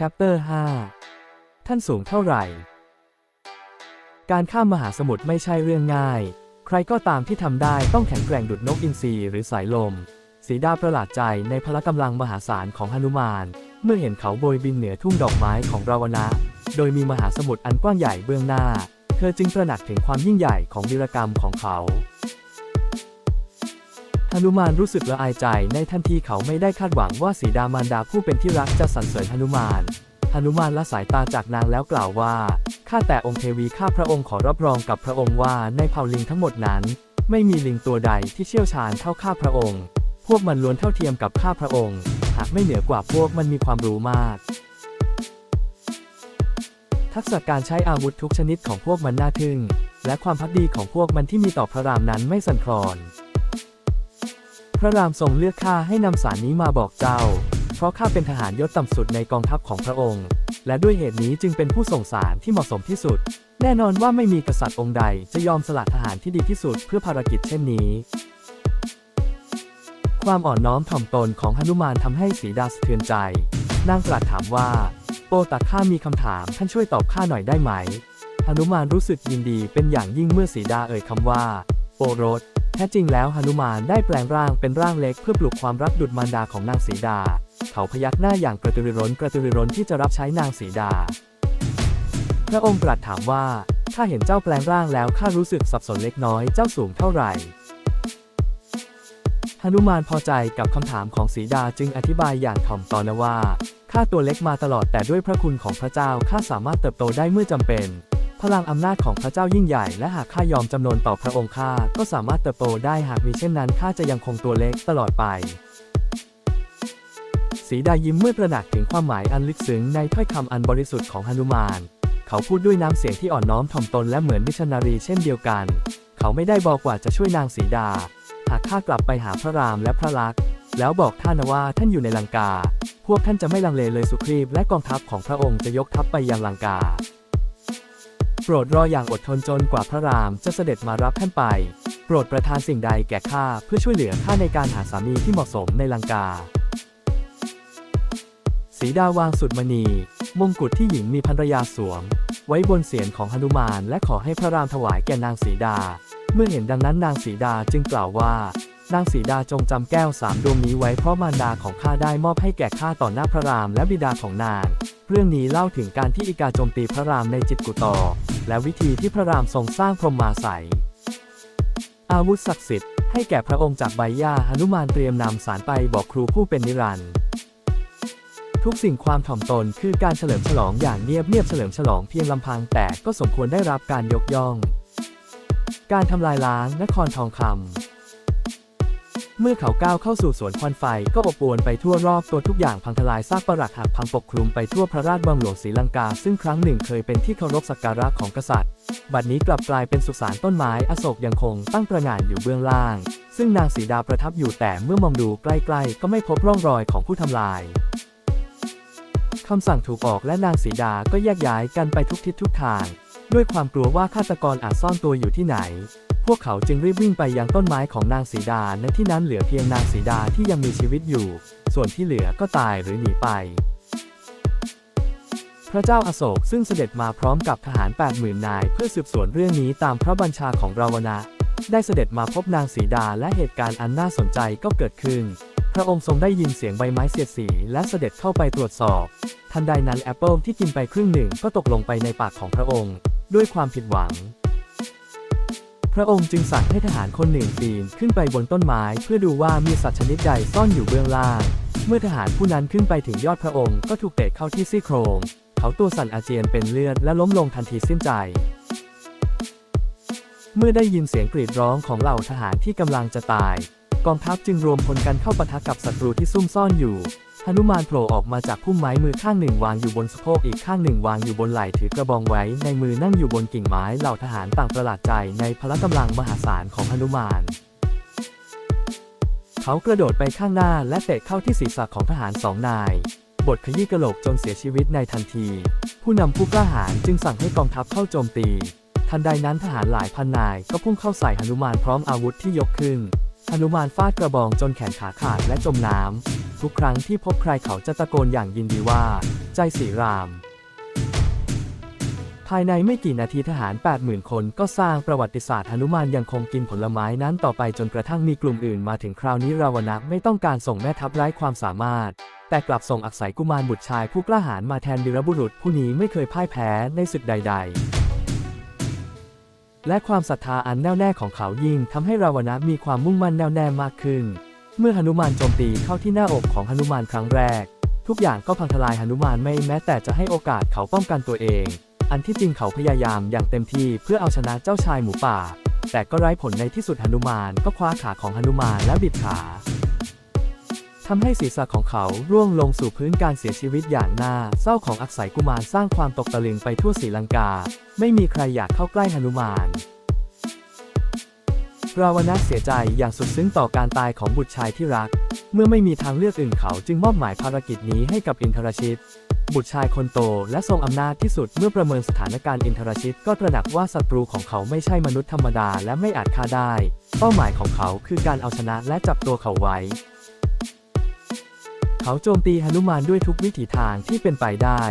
Chapter 5 ท่านสูงเท่าไหร่ การข้ามมหาสมุทรไม่ใช่เรื่องง่าย ใครก็ตามที่ทำได้ต้องแข็งแกร่งดุดนกอินทรีหรือสายลม สีดาประหลาดใจในพละกำลังมหาศาลของหนุมาน เมื่อเห็นเขาโบยบินเหนือทุ่งดอกไม้ของราวนะ โดยมีมหาสมุทรอันกว้างใหญ่เบื้องหน้า เธอจึงตระหนักถึงความยิ่งใหญ่ของวีรกรรมของเขา นุมานรู้สึกละอายใจในทันทีเขาไม่ได้คาดหวังว่าสีดามารดาผู้เป็นที่รักจะสรรเสริญหนุมานหนุมานละสายตาจากนางแล้วกล่าวว่า ข้าแต่องค์เทวีข้าพระองค์ขอรับรองกับพระองค์ว่าในเผ่าลิงทั้งหมดนั้น ไม่มีลิงตัวใดที่เชี่ยวชาญเท่าข้าพระองค์ พวกมันล้วนเท่าเทียมกับข้าพระองค์ หากไม่เหนือกว่าพวกมันมีความรู้มาก ทักษะการใช้อาวุธทุกชนิดของพวกมันน่าทึ่ง และความพักดีของพวกมันที่มีต่อพระรามนั้นไม่สั่นคลอน พระรามทรงเลือกข้าให้นำสารนี้มาบอกเจ้า เพราะข้าเป็นทหารยศต่ำสุดในกองทัพของพระองค์ และด้วยเหตุนี้จึงเป็นผู้ส่งสารที่เหมาะสมที่สุด แน่นอนว่าไม่มีกษัตริย์องค์ใดจะยอมสละทหารที่ดีที่สุดเพื่อภารกิจเช่นนี้ ความอ่อนน้อมถ่อมตนของหนุมานทำให้สีดาสะเทือนใจ นางตรัสถามว่า โปตักข้ามีคำถามท่านช่วยตอบข้าหน่อยได้ไหมหนุมานรู้สึกยินดีเป็นอย่างยิ่งเมื่อสีดาเอ่ยคำว่า โอรส แท้จริงแล้วหนุมานได้แปลงร่างเป็นร่างเล็กเพื่อปลุกความรักดุจมารดาของนางสีดา เขาพยักหน้าอย่างกระตือรือร้นกระตือรือร้นที่จะรับใช้นางสีดา พระองค์ตรัสถามว่าข้าเห็นเจ้าแปลงร่างแล้วข้ารู้สึกสับสนเล็กน้อยเจ้าสูงเท่าไหร่หนุมานพอใจกับคำถามของสีดาจึงอธิบายอย่างถ่อมตอนว่าข้าตัวเล็กมาตลอดแต่ด้วยพระคุณของพระเจ้าข้าสามารถเติบโตได้เมื่อจำเป็น พลังอำนาจของพระเจ้ายิ่งใหญ่ และหากข้ายอมจำนนต่อพระองค์ข้าก็สามารถเติบโตได้หากมีเช่นนั้นข้าจะยังคงตัวเล็กตลอดไป สีดายิ้มเมื่อตระหนักถึงความหมายอันลึกซึ้งในถ้อยคำอันบริสุทธิ์ของหนุมาน เขาพูดด้วยน้ำเสียงที่อ่อนน้อมถ่อมตนและเหมือนมิชนารีเช่นเดียวกัน เขาไม่ได้บอกว่าจะช่วยนางสีดา หากข้ากลับไปหาพระรามและพระลักษณ์แล้วบอกท่านว่าท่านอยู่ในลังกา พวกท่านจะไม่ลังเลเลยสุครีบและกองทัพของพระองค์จะยกทัพไปยังลังกา โปรดรออย่างอดทนจนกว่าพระรามจะเสด็จมารับท่านไป โปรดประทานสิ่งใดแก่ข้าเพื่อช่วยเหลือข้าในการหาสามีที่เหมาะสมในลังกา สีดาวางสุดมณี มงกุฎที่หญิงมีภรรยาสวม ไว้บนเสียนของหนุมานและขอให้พระรามถวายแก่นางสีดา เมื่อเห็นดังนั้นนางสีดาจึงกล่าวว่านางสีดาจงจำแก้วสามดวงนี้ไว้เพราะมารดาของข้าได้มอบให้แก่ข้าต่อหน้าพระรามและบิดาของนาง เรื่องนี้เล่าถึงการที่อีกาโจมตีพระรามในจิตกุตอ และวิธีที่พระรามทรงสร้างพรหมาสัย อาวุธศักดิ์สิทธิ์ให้แก่พระองค์จากใบหญ้าหนุมานเตรียมนำสารไปบอกครูผู้เป็นนิรันดร์ทุกสิ่งความถ่อมตนคือการเฉลิมฉลองอย่างเงียบเงียบเฉลิมฉลองเพียงลำพังแต่ก็สมควรได้รับการยกย่อง การทำลายล้างนครทองคำ เมื่อเขาก้าวเข้าสู่สวนควันไฟก็อบอวลไปทั่วรอบตัวทุกอย่างพังทลายซากปรักหักพังปกคลุมไปทั่วพระราชวังหลวงศรีลังกา ซึ่งครั้งหนึ่งเคยเป็นที่เคารพสักการะของกษัตริย์ บัดนี้กลับกลายเป็นสุสานต้นไม้อโศกยังคงตั้งประงานอยู่เบื้องล่าง ซึ่งนางสีดาประทับอยู่แต่เมื่อมองดูใกล้ๆ ก็ไม่พบร่องรอยของผู้ทำลายคำสั่งถูกออกและนางสีดาก็แยกย้ายกันไปทุกทิศทุกทาง ด้วยความกลัวว่าฆาตกรอาจซ่อนตัวอยู่ที่ไหน พวกเขาจึงรีบวิ่งไปยังต้นไม้ของนางสีดาในที่นั้นเหลือเพียงนางสีดาที่ยังมีชีวิตอยู่ ส่วนที่เหลือก็ตายหรือหนีไป พระเจ้าอาโศกซึ่งเสด็จมาพร้อมกับทหาร 80,000 นาย เพื่อสืบสวนเรื่องนี้ตามพระบัญชาของราวนะได้เสด็จมาพบนางสีดาและเหตุการณ์อันน่าสนใจก็เกิดขึ้น พระองค์ทรงได้ยินเสียงใบไม้เสียดสีและเสด็จเข้าไปตรวจสอบ ทันใดนั้นแอปเปิลที่กินไปครึ่งหนึ่งก็ตกลงไปในปากของพระองค์ ด้วยความผิดหวัง พระองค์จึงสั่งให้ทหารคนหนึ่งปีนขึ้นไปบนต้นไม้เพื่อดูว่ามีสัตว์ชนิดใดซ่อนอยู่เบื้องล่าง เมื่อทหารผู้นั้นขึ้นไปถึงยอดพระองค์ก็ถูกเตะเข้าที่ซี่โครง เขาตัวสั่นอาเจียนเป็นเลือดและล้มลงทันทีสิ้นใจ เมื่อได้ยินเสียงกรีดร้องของเหล่าทหารที่กำลังจะตาย กองทัพจึงรวมพลกันเข้าปะทะกับศัตรูที่ซุ่มซ่อนอยู่ หนุมานโผล่ออกมาจากพุ่มไม้มือข้างหนึ่งวางอยู่บนสะโพกอีกข้างหนึ่งวางอยู่บนไหล่ถือกระบองไว้ในมือนั่งอยู่บนกิ่งไม้เหล่าทหารต่างประหลาดใจในพละกำลังมหาศาลของหนุมานเขากระโดดไปข้างหน้าและเตะเข้าที่ศีรษะของทหารสองนาย บทขยี้กระโหลกจนเสียชีวิตในทันที ผู้นำผู้กล้าหาญจึงสั่งให้กองทัพเข้าโจมตี ทันใดนั้นทหารหลายพันนายก็พุ่งเข้าใส่หนุมานพร้อมอาวุธที่ยกขึ้นหนุมานฟาดกระบองจนแขนขาขาดและจมน้ำ ทุกครั้งที่พบใครเขาจะตะโกนอย่างยินดีว่า ใจสีราม ภายในไม่กี่นาทีทหาร 80,000 คนก็สร้างประวัติศาสตร์หนุมานยังคงกินผลไม้นั้นต่อไปจนกระทั่งมีกลุ่มอื่นมาถึงคราวนี้ราวนะไม่ต้องการส่งแม่ทัพไร้ความสามารถ แต่กลับส่งอักษรกุมารบุตรชายผู้กล้าหาญมาแทนวีรบุรุษผู้นี้ไม่เคยพ่ายแพ้ในศึกใด ๆและความศรัทธาอันแน่วแน่ของเขายิ่งทำให้ราวนะมีความมุ่งมั่นแน่วแน่มากขึ้น เมื่อหนุมานโจมตีเข้าที่หน้าอกของหนุมานครั้งแรก ทุกอย่างก็พังทลายหนุมานไม่แม้แต่จะให้โอกาสเขาป้องกันตัวเอง อันที่จริงเขาพยายามอย่างเต็มที่เพื่อเอาชนะเจ้าชายหมูป่า แต่ก็ไร้ผลในที่สุดหนุมานก็คว้าขาของหนุมานและบิดขาทำให้ศีรษะของเขาร่วงลงสู่พื้นการเสียชีวิตอย่างน่าเศร้าของอักษรกุมารสร้างความตกตะลึงไปทั่วศรีลังกา ไม่มีใครอยากเข้าใกล้หนุมาน ราวนะเสียใจอย่างสุดซึ้งต่อการตายของบุตรชายที่รัก เมื่อไม่มีทางเลือกอื่นเขาจึงมอบหมายภารกิจนี้ให้กับอินทรชิต บุตรชายคนโตและทรงอำนาจที่สุดเมื่อประเมินสถานการณ์อินทรชิตก็ตระหนักว่าศัตรูของเขาไม่ใช่มนุษย์ธรรมดาและไม่อาจฆ่าได้ เป้าหมายของเขาคือการเอาชนะและจับตัวเขาไว้ เขาโจมตีหนุมานด้วยทุกวิถีทางที่เป็นไปได้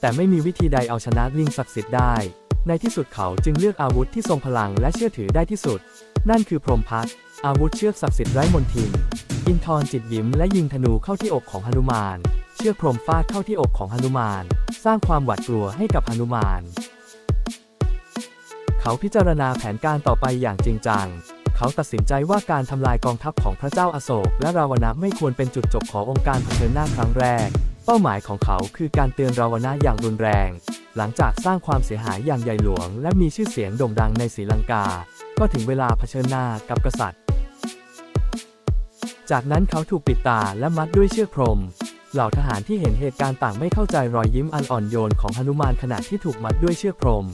แต่ไม่มีวิธีใดเอาชนะลิงศักดิ์สิทธิ์ได้ ในที่สุดเขาจึงเลือกอาวุธที่ทรงพลังและเชื่อถือได้ที่สุด นั่นคือพรหมพัดอาวุธเชือกศักดิ์สิทธิ์ไร้มนทิน อินทรจิตยิ้มและยิงธนูเข้าที่อกของหนุมาน เชือกพรหมฟาดเข้าที่อกของหนุมาน สร้างความหวาดกลัวให้กับหนุมาน เขาพิจารณาแผนการต่อไปอย่างจริงจัง เขาตัดสินใจว่าการทำลายกองทัพของพระเจ้าอาโศกและราวนะไม่ควรเป็นจุดจบขององค์การเผชิญหน้าครั้งแรก เป้าหมายของเขาคือการเตือนราวนะอย่างรุนแรง หลังจากสร้างความเสียหายอย่างใหญ่หลวง และมีชื่อเสียงโด่งดังในศรีลังกา ก็ถึงเวลาเผชิญหน้ากับกษัตริย์ จากนั้นเขาถูกปิดตาและมัดด้วยเชือกพรม เหล่าทหารที่เห็นเหตุการณ์ต่างไม่เข้าใจรอยยิ้มอันอ่อนโยนของหนุมานขณะที่ถูกมัดด้วยเชือกพรม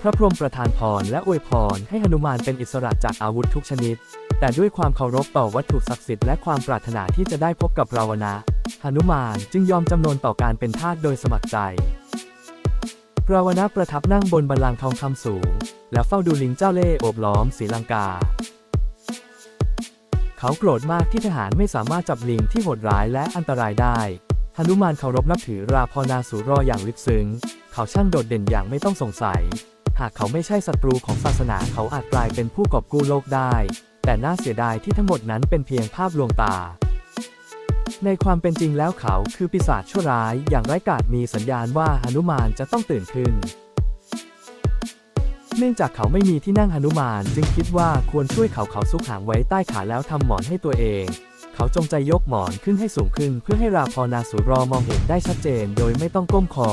พระพรหมประทานพรและอวยพรให้หนุมานเป็นอิสระจากอาวุธทุกชนิด แต่ด้วยความเคารพต่อวัตถุศักดิ์สิทธิ์และความปรารถนาที่จะได้พบกับราวนะหนุมานจึงยอมจำนนต่อการเป็นทาสโดยสมัครใจ ราวนะประทับนั่งบนบัลลังก์ทองคำสูง และเฝ้าดูลิงเจ้าเล่ห์โอบล้อมศรีลังกา เขาโกรธมากที่ทหารไม่สามารถจับลิงที่โหดร้ายและอันตรายได้หนุมานเคารพนับถือราพนาสูรออย่างลึกซึ้ง เขาช่างโดดเด่นอย่างไม่ต้องสงสัย หากเขาไม่ใช่ศัตรูของศาสนาเขาอาจกลายเป็นผู้กอบกู้โลกได้ แต่น่าเสียดายที่ทั้งหมดนั้นเป็นเพียงภาพลวงตา ในความเป็นจริงแล้วเขาคือปีศาจชั่วร้ายอย่างไร้กาจมีสัญญาณว่าหนุมานจะต้องตื่นขึ้น เนื่องจากเขาไม่มีที่นั่งหนุมานจึงคิดว่าควรช่วยเขาเขาซุกหางไว้ใต้ขาแล้วทำหมอนให้ตัวเอง เขาจงใจยกหมอนขึ้นให้สูงขึ้น เพื่อให้ราพรนาสุรอมองเห็นได้ชัดเจนโดยไม่ต้องก้มคอ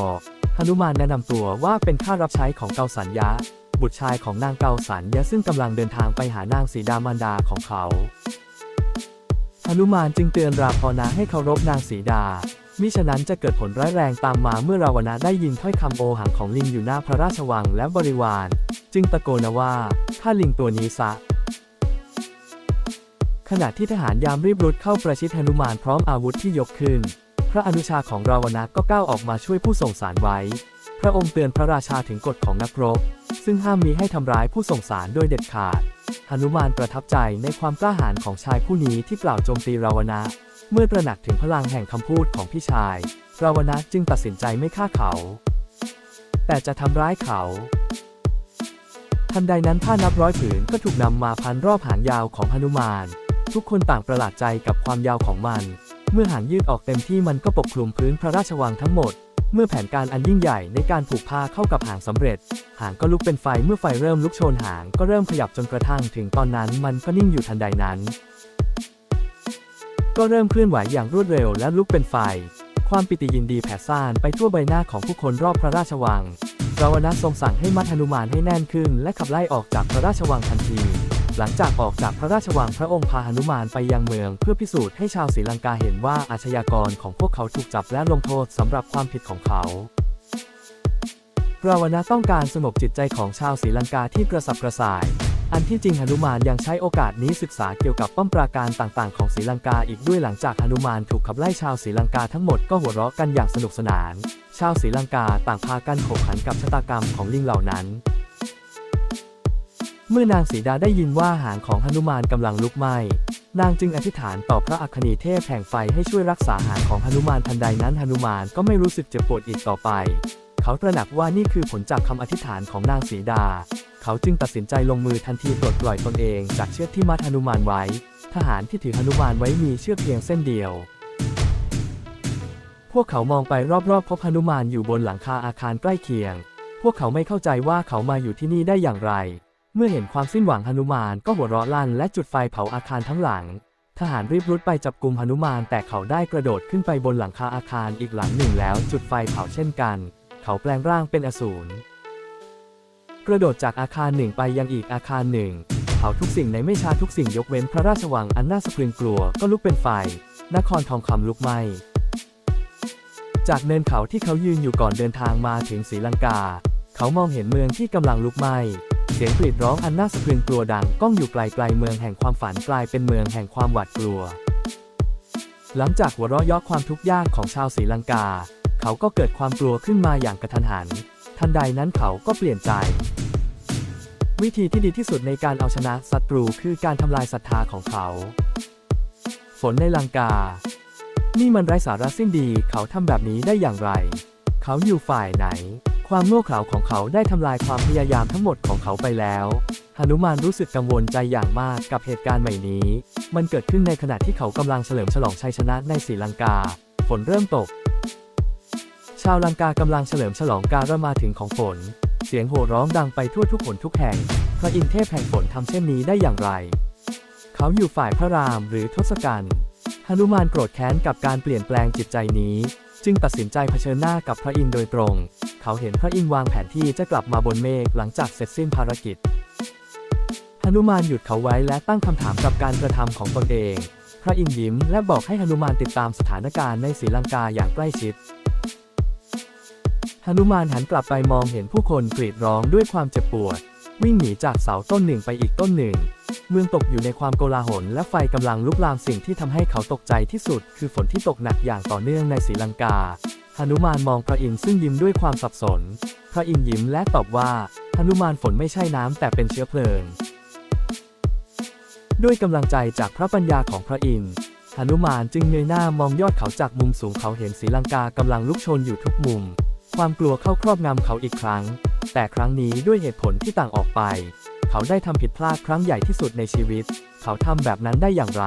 หนุมานแนะนำตัวว่าเป็นข้ารับใช้ของเกาสัญญะบุตรชายของนางเกาสัญญะซึ่งกำลังเดินทางไปหานางสีดามารดาของเขา นุมานจึงเตือนราพรนาให้เคารพนางสีดา มิฉะนั้นจะเกิดผลร้ายแรงตามมาเมื่อราวนะได้ยินถ้อยคำโอหังของลิงอยู่หน้าพระราชวังและบริวาร จึงตะโกนว่าฆ่าลิงตัวนี้ซะขณะที่ทหารยามรีบรุดเข้าประชิดหนุมานพร้อมอาวุธที่ยกขึ้น พระอนุชาของราวนะก็ก้าวออกมาช่วยผู้ส่งสารไว้ พระองค์เตือนพระราชาถึงกฎของนักรบ ซึ่งห้ามมีให้ทำร้ายผู้ส่งสารโดยเด็ดขาดหนุมานประทับใจในความกล้าหาญของชายผู้นี้ที่กล่าวโจมตีราวนะ เมื่อตระหนักถึงพลังแห่งคำพูดของพี่ชาย ราวนะจึงตัดสินใจไม่ฆ่าเขา แต่จะทำร้ายเขา ทันใดนั้นผ้านับร้อยผืนก็ถูกนำมาพันรอบหางยาวของหนุมาน ทุกคนต่างประหลาดใจกับความยาวของมัน เมื่อหางยืดออกเต็มที่มันก็ปกคลุมพื้นพระราชวังทั้งหมด เมื่อแผนการอันยิ่งใหญ่ในการผูกผ้าเข้ากับหางสำเร็จ หางก็ลุกเป็นไฟเมื่อไฟเริ่มลุกโชนหางก็เริ่มขยับจนกระทั่งถึงตอนนั้นมันก็นิ่งอยู่ทันใดนั้น ก็เริ่มเคลื่อนไหวอย่างรวดเร็วและลุกเป็นไฟ ความปิติยินดีแผ่ซ่านไปทั่วใบหน้าของผู้คนรอบพระราชวังราวนะทรงสั่งให้มัดหนุมานให้แน่นขึ้น และขับไล่ออกจากพระราชวังทันที หลังจากออกจากพระราชวังพระองค์พาหนุมานไปยังเมือง เพื่อพิสูจน์ให้ชาวศรีลังกาเห็นว่าอาชญากรของพวกเขาถูกจับและลงโทษสำหรับความผิดของเขาราวนะต้องการสงบจิตใจของชาวศรีลังกาที่กระสับกระส่าย อันที่จริงหนุมานยังใช้โอกาสนี้ศึกษาเกี่ยวกับป้อมปราการต่างๆ ของศรีลังกาอีกด้วยหลังจากหนุมานถูกขับไล่ชาวศรีลังกาทั้งหมดก็หัวเราะกันอย่างสนุกสนาน ชาวศรีลังกาต่างพากันโขกขันกับชะตากรรมของลิงเหล่านั้น เมื่อนางสีดาได้ยินว่าหางของหนุมานกำลังลุกไหม้ นางจึงอธิษฐานต่อพระอัคนีเทพแห่งไฟให้ช่วยรักษาหางของหนุมานทันใดนั้นหนุมานก็ไม่รู้สึกเจ็บปวดอีกต่อไป เขาตระหนักว่านี่คือผลจากคำอธิษฐานของนางสีดา เขาจึงตัดสินใจลงมือทันทีปลดปล่อยตนเองจากเชือกที่มัดหนุมานไว้ ทหารที่ถือหนุมานไว้มีเชือกเพียงเส้นเดียวพวกเขามองไปรอบๆ พบหนุมานอยู่บนหลังคาอาคารใกล้เคียง พวกเขาไม่เข้าใจว่าเขามาอยู่ที่นี่ได้อย่างไร เมื่อเห็นความสิ้นหวังหนุมานก็หัวเราะลั่นและจุดไฟเผาอาคารทั้งหลัง ทหารรีบรุดไปจับกลุ่มหนุมานแต่เขาได้กระโดดขึ้นไปบนหลังคาอาคารอีกหลังหนึ่งแล้วจุดไฟเผาเช่นกัน เขาแปลงร่างเป็นอสูรกระโดดจากอาคารหนึ่งไปยังอีกอาคารหนึ่งเผาทุกสิ่งในไม่ช้าทุกสิ่งยกเว้นพระราชวังอันน่าสะพรึงกลัวก็ลุกเป็นไฟ นครทองคำลุกไหม้จากเนินเขาที่เขายืนอยู่ก่อนเดินทางมาถึงศรีลังกา เขามองเห็นเมืองที่กำลังลุกไหม้ เสียงกรีดร้องอันน่าสะพรึงกลัวดังก้องอยู่ไกลๆเมืองแห่งความฝันกลายเป็นเมืองแห่งความหวาดกลัว หลังจากหัวเราะยาะความทุกข์ยากของชาวศรีลังกา เขาก็เกิดความกลัวขึ้นมาอย่างกระทันหัน ทันใดนั้นเขาก็เปลี่ยนใจ วิธีที่ดีที่สุดในการเอาชนะศัตรูคือการทำลายศรัทธาของเขา ฝนในลังกา นี่มันไร้สาระสิ้นดี เขาทำแบบนี้ได้อย่างไร เขาอยู่ฝ่ายไหน ความโง่เขลาของเขาได้ทำลายความพยายามทั้งหมดของเขาไปแล้วหนุมานรู้สึกกังวลใจอย่างมากกับเหตุการณ์ใหม่นี้ มันเกิดขึ้นในขณะที่เขากำลังเฉลิมฉลองชัยชนะในศรีลังกา ฝนเริ่มตก ชาวลังกากำลังเฉลิมฉลองการมาถึงของฝน เสียงโห่ร้องดังไปทั่วทุกหนทุกแห่ง พระอินทร์เทพแห่งฝนทำเช่นนี้ได้อย่างไร เขาอยู่ฝ่ายพระรามหรือทศกัณฐ์หนุมานโกรธแค้นกับการเปลี่ยนแปลงจิตใจนี้ จึงตัดสินใจเผชิญหน้ากับพระอินทร์โดยตรง เขาเห็นพระอินทร์วางแผนที่จะกลับมาบนเมฆหลังจากเสร็จสิ้นภารกิจหนุมานหยุดเขาไว้และตั้งคำถามกับการกระทำของตนเอง พระอินทร์ยิ้มและบอกให้หนุมานติดตามสถานการณ์ในศรีลังกาอย่างใกล้ชิดหนุมานหันกลับไปมองเห็นผู้คนกรีดร้องด้วยความเจ็บปวด วิ่งหนีจากเสาต้นหนึ่งไปอีกต้นหนึ่ง เมืองตกอยู่ในความโกลาหลและไฟกำลังลุกลามสิ่งที่ทำให้เขาตกใจที่สุด คือฝนที่ตกหนักอย่างต่อเนื่องในศรีลังกา หนุมานมองพระอินทร์ซึ่งยิ้มด้วยความสับสน พระอินทร์ยิ้มและตอบว่าหนุมานฝนไม่ใช่น้ำแต่เป็นเชื้อเพลิง ด้วยกำลังใจจากพระปัญญาของพระอินทร์หนุมานจึงเงยหน้ามองยอดเขาจากมุมสูงเขาเห็นศรีลังกากำลังลุกโชนอยู่ทุกมุม ความกลัวเข้าครอบงำเขาอีกครั้ง แต่ครั้งนี้ด้วยเหตุผลที่ต่างออกไป เขาได้ทำผิดพลาดครั้งใหญ่ที่สุดในชีวิต เขาทำแบบนั้นได้อย่างไร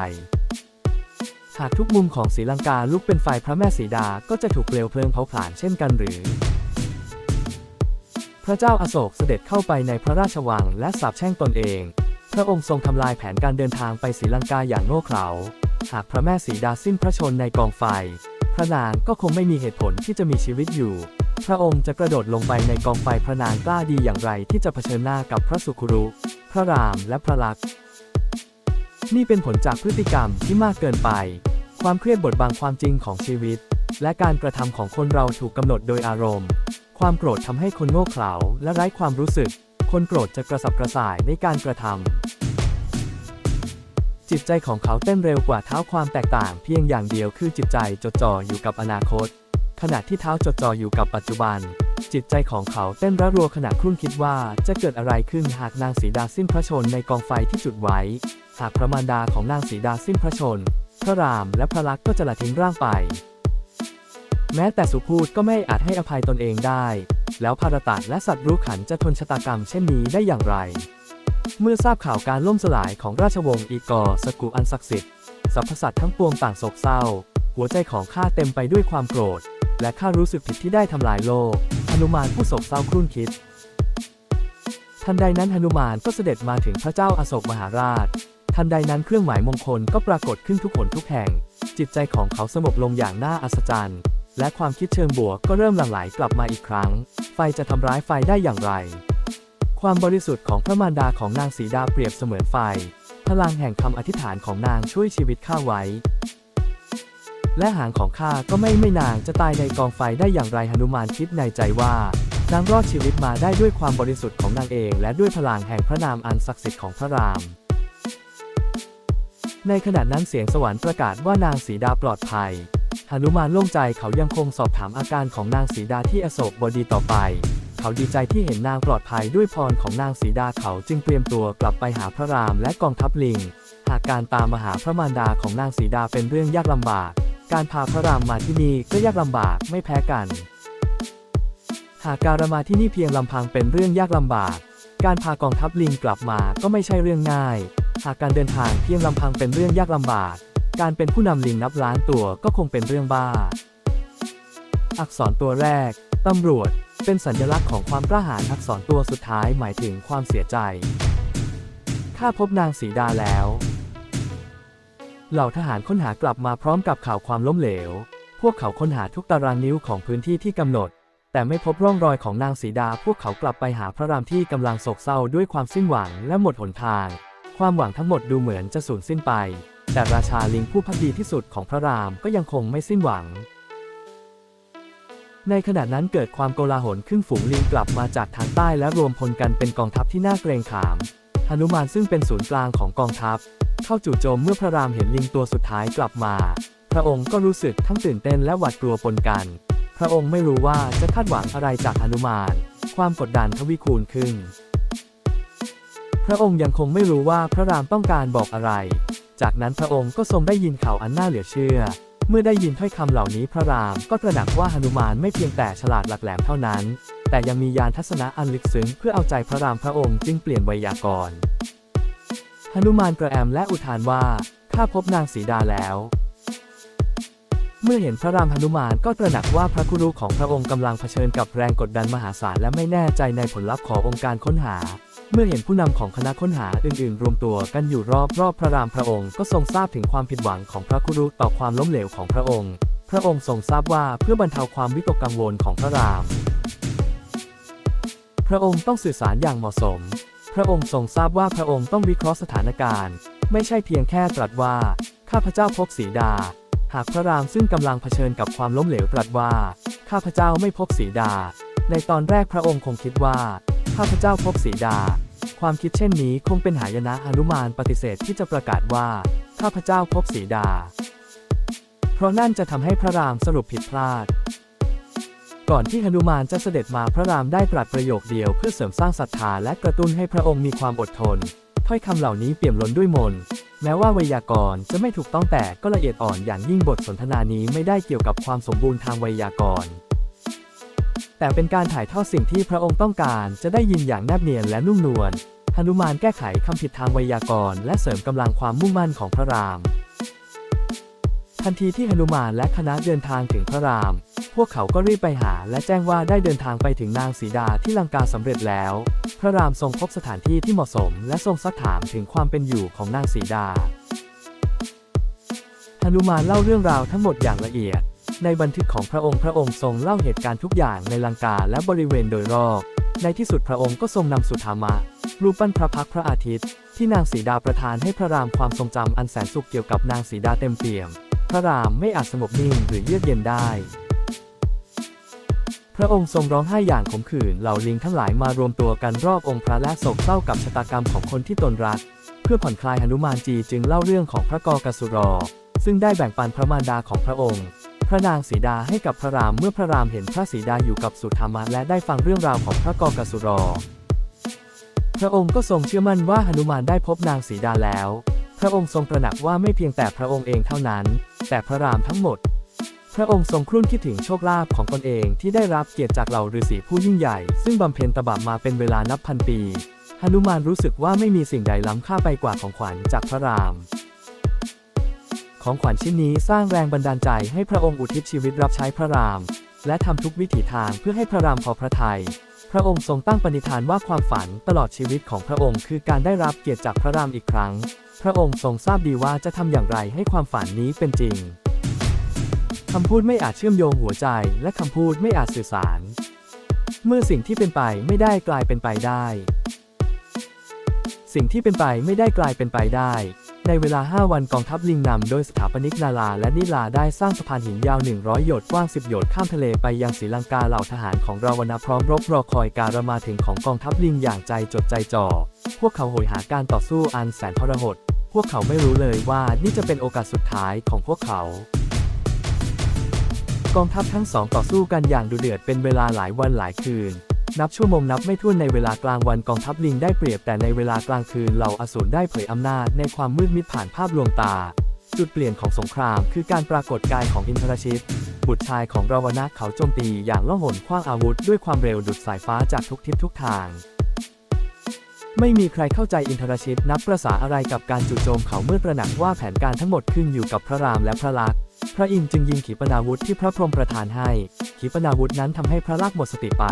หากทุกมุมของศรีลังกาลุกเป็นไฟพระแม่สีดาก็จะถูกเปลวเพลิงเผาผลาญเช่นกันหรือ พระเจ้าอาโศกเสด็จเข้าไปในพระราชวังและสาปแช่งตนเอง พระองค์ทรงทำลายแผนการเดินทางไปศรีลังกาอย่างโง่เขลา หากพระแม่สีดาสิ้นพระชนในกองไฟ พระนางก็คงไม่มีเหตุผลที่จะมีชีวิตอยู่ พระองค์จะกระโดดลงไปในกองไฟพระนางกล้าดีอย่างไรที่จะเผชิญหน้ากับพระสุครุ พระรามและพระลักษณ์นี่เป็นผลจากพฤติกรรมที่มากเกินไป ความเครียดบดบังความจริงของชีวิต และการกระทำของคนเราถูกกำหนดโดยอารมณ์ ความโกรธทำให้คนโง่เขลาและไร้ความรู้สึก คนโกรธจะกระสับกระส่ายในการกระทำจิตใจของเขาเต้นเร็วกว่าเท้าความแตกต่าง เพียงอย่างเดียวคือจิตใจจดจ่ออยู่กับอนาคต ขณะที่เท้าจดจ่ออยู่กับปัจจุบัน จิตใจของเขาเต้นระรัวขณะครุ่นคิดว่าจะเกิดอะไรขึ้นหากนางสีดาสิ้นพระชนในกองไฟที่จุดไว้ หากพระมารดาของนางสีดาสิ้นพระชน พระรามและพระลักษณ์ก็จะละทิ้งร่างไป แม้แต่สุพูดก็ไม่อาจให้อภัยตนเองได้ แล้วภารตะและสัตว์รู้ขันจะทนชะตากรรมเช่นนี้ได้อย่างไร เมื่อทราบข่าวการล่มสลายของราชวงศ์อีกอร์สกุอันศักดิ์สิทธิ์สรรพสัตว์ทั้งปวงต่างโศกเศร้า หัวใจของข้าเต็มไปด้วยความโกรธ และข้ารู้สึกผิดที่ได้ทำลายโลกหนุมานผู้โศกเศร้าครุ่นคิดทันใดนั้นหนุมานก็เสด็จมาถึงพระเจ้าอาโศกมหาราช ทันใดนั้นเครื่องหมายมงคลก็ปรากฏขึ้นทุกหนทุกแห่ง จิตใจของเขาสงบลงอย่างน่าอัศจรรย์ และความคิดเชิงบวกก็เริ่มหลั่งไหลกลับมาอีกครั้ง ไฟจะทำร้ายไฟได้อย่างไร ความบริสุทธิ์ของพระมารดาของนางสีดาเปรียบเสมือนไฟ พลังแห่งคำอธิษฐานของนางช่วยชีวิตข้าไว้ และหางของข้าก็ไม่ไม่นางจะตายในกองไฟได้อย่างไรหนุมานคิดในใจว่านางรอดชีวิตมาได้ด้วยความบริสุทธิ์ของนางเอง และด้วยพลังแห่งพระนามอันศักดิ์สิทธิ์ของพระราม ในขณะนั้นเสียงสวรรค์ประกาศว่านางสีดาปลอดภัยหนุมานโล่งใจเขายังคงสอบถามอาการของนางสีดาที่อโศกบดีต่อไป เขาดีใจที่เห็นนางปลอดภัยด้วยพรของนางสีดาเขาจึงเตรียมตัวกลับไปหาพระรามและกองทัพลิง หากการตามมาหาพระมารดาของนางสีดาเป็นเรื่องยากลำบาก การพาพระรามมาที่นี่ก็ยากลำบากไม่แพ้กัน หากการมาที่นี่เพียงลำพังเป็นเรื่องยากลำบาก การพากองทัพลิงกลับมาก็ไม่ใช่เรื่องง่าย หากการเดินทางเพียงลำพังเป็นเรื่องยากลำบาก การเป็นผู้นำลิงนับล้านตัวก็คงเป็นเรื่องบ้า อักษรตัวแรกตำรวจ เป็นสัญลักษณ์ของความกล้าหาญอักษรตัวสุดท้ายหมายถึงความเสียใจ ข้าพบนางสีดาแล้ว เหล่าทหารค้นหากลับมาพร้อมกับข่าวความล้มเหลว พวกเขาค้นหาทุกตารางนิ้วของพื้นที่ที่กำหนด แต่ไม่พบร่องรอยของนางสีดา พวกเขากลับไปหาพระรามที่กำลังโศกเศร้าด้วยความสิ้นหวังและหมดหนทาง ความหวังทั้งหมดดูเหมือนจะสูญสิ้นไป แต่ราชาลิงผู้พักดีที่สุดของพระรามก็ยังคงไม่สิ้นหวัง ในขณะนั้นเกิดความโกลาหลขึ้นฝูงลิงกลับมาจากทางใต้และรวมพลกันเป็นกองทัพที่น่าเกรงขามหนุมานซึ่งเป็นศูนย์กลางของกองทัพ เข้าจู่โจมเมื่อพระรามเห็นลิงตัวสุดท้ายกลับมา พระองค์ก็รู้สึกทั้งตื่นเต้นและหวาดกลัวปนกัน พระองค์ไม่รู้ว่าจะคาดหวังอะไรจากหนุมาน ความกดดันทวีคูณขึ้น พระองค์ยังคงไม่รู้ว่าพระรามต้องการบอกอะไร จากนั้นพระองค์ก็ทรงได้ยินข่าวอันน่าเหลือเชื่อ เมื่อได้ยินถ้อยคำเหล่านี้พระรามก็ตระหนักว่าหนุมานไม่เพียงแต่ฉลาดหลักแหลมเท่านั้น แต่ยังมียานทัศนะอันลึกซึ้งเพื่อเอาใจพระรามพระองค์จึงเปลี่ยนไวยากรณ์หนุมานกระแอมและอุทานว่าข้าพบนางสีดาแล้ว เมื่อเห็นพระรามหนุมานก็ตระหนักว่าพระคุรุของพระองค์กำลังเผชิญกับแรงกดดันมหาศาลและไม่แน่ใจในผลลัพธ์ขององค์การค้นหา เมื่อเห็นผู้นำของคณะค้นหาอื่นๆ รวมตัวกันอยู่รอบรอบพระรามพระองค์ ก็ทรงทราบถึงความผิดหวังของพระคุรุต่อความล้มเหลวของพระองค์ พระองค์ทรงทราบว่าเพื่อบรรเทาความวิตกกังวลของพระราม พระองค์ต้องสื่อสารอย่างเหมาะสม พระองค์ทรงทราบว่าพระองค์ต้องวิเคราะห์สถานการณ์ ไม่ใช่เพียงแค่ตรัสว่า ข้าพเจ้าพบสีดา หากพระรามซึ่งกำลังเผชิญกับความล้มเหลวตรัสว่า ข้าพเจ้าไม่พบสีดา ในตอนแรกพระองค์คงคิดว่า ข้าพเจ้าพบสีดา ความคิดเช่นนี้คงเป็นหายนะอนุมานปฏิเสธที่จะประกาศว่า ข้าพเจ้าพบสีดา เพราะนั่นจะทำให้พระรามสรุปผิดพลาด ก่อนที่หนุมานจะเสด็จมาพระรามได้ตรัสประโยคเดียวเพื่อเสริมสร้างศรัทธาและกระตุ้นให้พระองค์มีความอดทน ถ้อยคำเหล่านี้เปี่ยมล้นด้วยมนต์แม้ว่าไวยากรณ์จะไม่ถูกต้องแต่ก็ละเอียดอ่อนอย่างยิ่งบทสนทนานี้ไม่ได้เกี่ยวกับความสมบูรณ์ทางไวยากรณ์ แต่เป็นการถ่ายทอดสิ่งที่พระองค์ต้องการจะได้ยินอย่างแนบเนียนและนุ่มนวลหนุมานแก้ไขคำผิดทางไวยากรณ์และเสริมกำลังความมุ่งมั่นของพระราม ทันทีที่หนุมานและคณะเดินทางถึงพระราม พวกเขาก็รีบไปหาและแจ้งว่าได้เดินทางไปถึงนางสีดาที่ลังกาสำเร็จแล้ว พระรามทรงพบสถานที่ที่เหมาะสม และทรงซักถามถึงความเป็นอยู่ของนางสีดาหนุมานเล่าเรื่องราวทั้งหมดอย่างละเอียด ในบันทึกของพระองค์พระองค์ทรงเล่าเหตุการณ์ทุกอย่างในลังกาและบริเวณโดยรอบ ในที่สุดพระองค์ก็ทรงนำสุธามะรูปปั้นพระพักพระอาทิตย์ ที่นางสีดาประทานให้พระรามความทรงจำอันแสนสุขเกี่ยวกับนางสีดาเต็มเปี่ยม พระรามไม่อาจสงบนิ่งหรือเยือกเย็นได้ พระองค์ทรงร้องไห้อย่างขมขื่นเหล่าลิงทั้งหลายมารวมตัวกันรอบองค์พระและโศกเศร้ากับชะตากรรมของคนที่ตนรัก เพื่อผ่อนคลายหนุมานจีจึงเล่าเรื่องของพระกอกสุรอซึ่งได้แบ่งปันพระมารดาของพระองค์ พระนางสีดาให้กับพระรามเมื่อพระรามเห็นพระสีดาอยู่กับสุธรรมะและได้ฟังเรื่องราวของพระกอกสุรอ พระองค์ก็ทรงเชื่อมั่นว่าหนุมานได้พบนางสีดาแล้ว พระองค์ทรงตระหนักว่าไม่เพียงแต่พระองค์เองเท่านั้น แต่พระรามทั้งหมด พระองค์ทรงครุ่นคิดถึงโชคลาภของตนเองที่ได้รับเกียรติจากเหล่าฤาษีผู้ยิ่งใหญ่ ซึ่งบำเพ็ญตบะมาเป็นเวลานับพันปีหนุมานรู้สึกว่าไม่มีสิ่งใดล้ำค่าไปกว่าของขวัญจากพระราม ของขวัญชิ้นนี้สร้างแรงบันดาลใจให้พระองค์อุทิศชีวิตรับใช้พระราม และทำทุกวิถีทางเพื่อให้พระรามพอพระทยัยพระองค์ทรงตั้งปณิธานว่าความฝันตลอดชีวิตของพระองค์คือการได้รับเกียรติจากพระรามอีกครั้ง พระองค์ทรงทราบดีว่าจะทำอย่างไรให้ความฝันนี้เป็นจริงคำพูดไม่อาจเชื่อมโยงหัวใจ และคำพูดไม่อาจสื่อสาร เมื่อสิ่งที่เป็นไปไม่ได้กลายเป็นไปได้ สิ่งที่เป็นไปไม่ได้กลายเป็นไปได้ ในเวลา 5 วันกองทัพลิงนำโดยสถาปนิกนาลาและนิลาได้สร้างสะพานหินยาว 100หยดกว้าง 10หยดข้ามทะเลไปยังศรีลังกาเหล่าทหารของราวนะพร้อมรบรอคอยการมาถึงของกองทัพลิงอย่างใจจดใจจ่อ พวกเขาโหยหาการต่อสู้อันแสนทรหด พวกเขาไม่รู้เลยว่านี่จะเป็นโอกาสสุดท้ายของพวกเขากองทัพทั้งสองต่อสู้กันอย่างดุเดือดเป็นเวลาหลายวันหลายคืน นับชั่วโมงนับไม่ถ้วนในเวลากลางวันกองทัพลิงได้เปรียบแต่ในเวลากลางคืนเหล่าอสูรได้เผยอำนาจในความมืดมิดผ่านภาพลวงตา จุดเปลี่ยนของสงครามคือการปรากฏกายของอินทรชิต บุตรชายของราวนะเขาโจมตีอย่างล่องหนคว้างอาวุธด้วยความเร็วดุดสายฟ้าจากทุกทิศทุกทาง ไม่มีใครเข้าใจอินทรชิตนับประษาอะไรกับการจู่โจมเขาเมื่อตระหนักว่าแผนการทั้งหมดขึ้นอยู่กับพระรามและพระลักษมณ์พระอินทร์จึงยิงขีปนาวุธที่พระพรหมประทานให้ ขีปนาวุธนั้นทำให้พระลักษมณ์หมดสติไป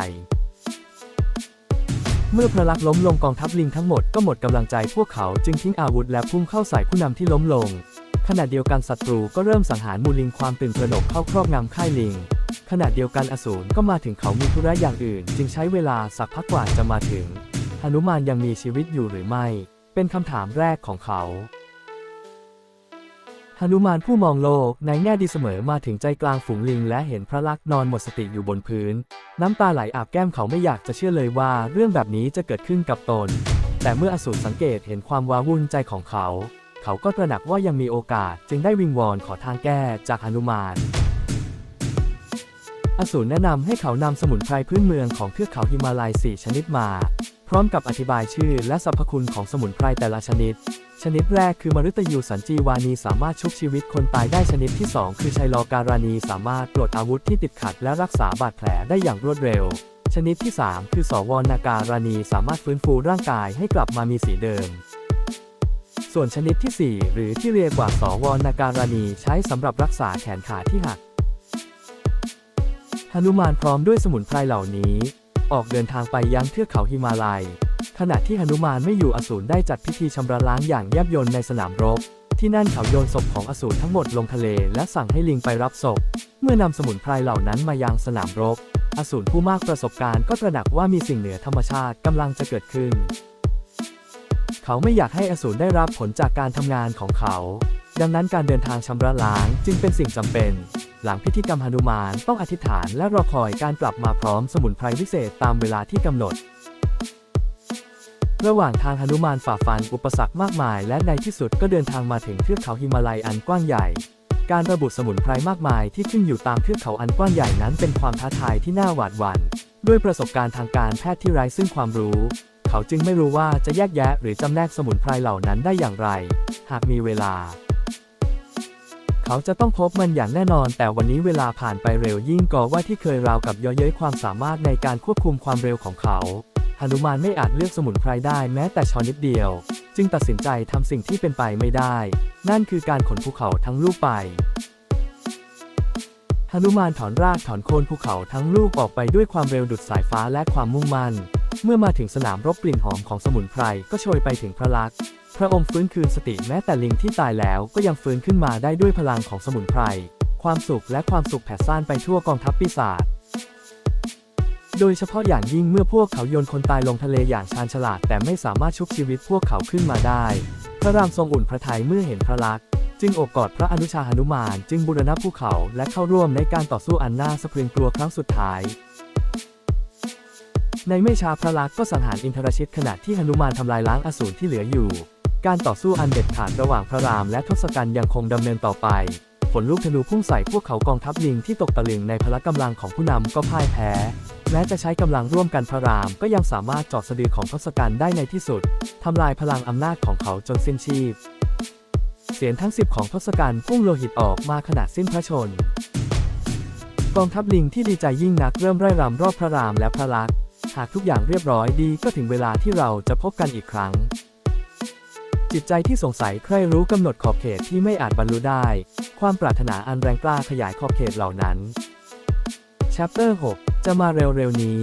เมื่อพระลักษมณ์ล้มลงกองทัพลิงทั้งหมดก็หมดกำลังใจพวกเขาจึงทิ้งอาวุธและพุ่งเข้าใส่ผู้นำที่ล้มลง ขณะเดียวกันศัตรูก็เริ่มสังหารมูลิงความตื่นตระหนกเข้าครอบงำค่ายลิง ขณะเดียวกันอสูรก็มาถึงเขามีธุระอย่างอื่น จึงใช้เวลาสักพักกว่าจะมาถึงหนุมานยังมีชีวิตอยู่หรือไม่ เป็นคำถามแรกของเขา หนุมานผู้มองโลกในแง่ดีเสมอมาถึงใจกลางฝูงลิง และเห็นพระลักษณ์นอนหมดสติอยู่บนพื้น น้ำตาไหลอาบแก้มเขาไม่อยากจะเชื่อเลยว่าเรื่องแบบนี้จะเกิดขึ้นกับตน แต่เมื่ออสูรสังเกตเห็นความวาวุ่นใจของเขา เขาก็ตระหนักว่ายังมีโอกาสจึงได้วิงวอนขอทางแก้จากหนุมานอสูรแนะนำให้เขานำสมุนไพรพื้นเมืองของเทือกเขาฮิมาลัย4ชนิดมา พร้อมกับอธิบายชื่อและสรรพคุณของสมุนไพรแต่ละชนิด ชนิดแรกคือมฤตยูสันจีวานีสามารถชุบชีวิตคนตายได้ชนิดที่ 2 คือชัยลอการานีสามารถปลดอาวุธที่ติดขัดและรักษาบาดแผลได้อย่างรวดเร็ว ชนิดที่ 3 คือสวนาการานีสามารถฟื้นฟูร่างกายให้กลับมามีสีเดิม ส่วนชนิดที่ 4 หรือที่เรียกว่าสวนาการานีใช้สำหรับรักษาแขนขาที่หักหนุมานพร้อมด้วยสมุนไพรเหล่านี้ ออกเดินทางไปยังเทือกเขาฮิมาลัย ขณะที่หนุมานไม่อยู่อสูรได้จัดพิธีชำระล้างอย่างแยบยลในสนามรบ ที่นั่นเขาโยนศพของอสูรทั้งหมดลงทะเลและสั่งให้ลิงไปรับศพ เมื่อนำสมุนไพรเหล่านั้นมายังสนามรบ อสูรผู้มากประสบการณ์ก็ตระหนักว่ามีสิ่งเหนือธรรมชาติกำลังจะเกิดขึ้น เขาไม่อยากให้อสูรได้รับผลจากการทำงานของเขา ดังนั้นการเดินทางชำระล้างจึงเป็นสิ่งจำเป็น หลังพิธีกรรมหนุมานต้องอธิษฐานและรอคอยการกลับมาพร้อมสมุนไพรวิเศษตามเวลาที่กำหนด ระหว่างทางหนุมานฝ่าฟันอุปสรรคมากมาย และในที่สุดก็เดินทางมาถึงเทือกเขาฮิมาลัยอันกว้างใหญ่ การระบุสมุนไพรมากมายที่ขึ้นอยู่ตามเทือกเขาอันกว้างใหญ่นั้นเป็นความท้าทายที่น่าหวาดหวั่นด้วยประสบการณ์ทางการแพทย์ที่ไร้ซึ่งความรู้ เขาจึงไม่รู้ว่าจะแยกแยะหรือจำแนกสมุนไพรเหล่านั้นได้อย่างไร หากมีเวลา เขาจะต้องพบมันอย่างแน่นอน แต่วันนี้เวลาผ่านไปเร็วยิ่งกว่าว่าที่เคยราวกับย่อเย้ยความสามารถในการควบคุมความเร็วของเขาหนุมานไม่อาจเลือกสมุนไพรได้แม้แต่ช้อนนิดเดียว จึงตัดสินใจทำสิ่งที่เป็นไปไม่ได้ นั่นคือการขนภูเขาทั้งลูกไปหนุมานถอนรากถอนโคนภูเขาทั้งลูกออกไปด้วยความเร็วดุดสายฟ้าและความมุ่งมั่น เมื่อมาถึงสนามรบกลิ่นหอมของสมุนไพรก็โชยไปถึงพระลักษณ์ พระองค์ฟื้นคืนสติแม้แต่ลิงที่ตายแล้วก็ยังฟื้นขึ้นมาได้ด้วยพลังของสมุนไพร ความสุขและความสุขแผ่ซ่านไปทั่วกองทัพปีศาจ โดยเฉพาะอย่างยิ่งเมื่อพวกเขาโยนคนตายลงทะเลอย่างชาญฉลาด แต่ไม่สามารถชุบชีวิตพวกเขาขึ้นมาได้ พระรามทรงอุ่นพระทัยเมื่อเห็นพระลักษณ์จึงโอบกอดพระอนุชาหนุมาน จึงบูรณะภูเขาและเข้าร่วมในการต่อสู้อันน่าสะพรึงกลัวครั้งสุดท้าย ในไม่ช้าพระลักษณ์ก็สังหารอินทรชิตขณะที่หนุมานทำลายล้างอสูรที่เหลืออยู่ การต่อสู้อันเด็ดขาดระหว่างพระรามและทศกัณฐ์ยังคงดำเนินต่อไปฝนลูกธนูพุ่งใส่พวกเขากองทัพลิงที่ตกตะลึงในพละกำลังของผู้นำก็พ่ายแพ้แม้จะใช้กำลังร่วมกันพระรามก็ยังสามารถจาะสะดือของทศกัณฐ์ได้ในที่สุดทำลายพลังอำนาจของเขาจนสิ้นชีพ เสียงทั้งสิบของทศกัณฐ์พุ่งโลหิตออกมาขณะสิ้นพระชน กองทัพลิงที่ดีใจยิ่งนักเริ่มไร่รำรอบพระรามและพระลักษมณ์หากทุกอย่างเรียบร้อยดีก็ถึงเวลาที่เราจะพบกันอีกครั้ง จิตใจที่สงสัยใครรู้กำหนดขอบเขตที่ไม่อาจบรรลุได้ ความปรารถนาอันแรงกล้าขยายขอบเขตเหล่านั้น Chapter 6 จะมาเร็วๆนี้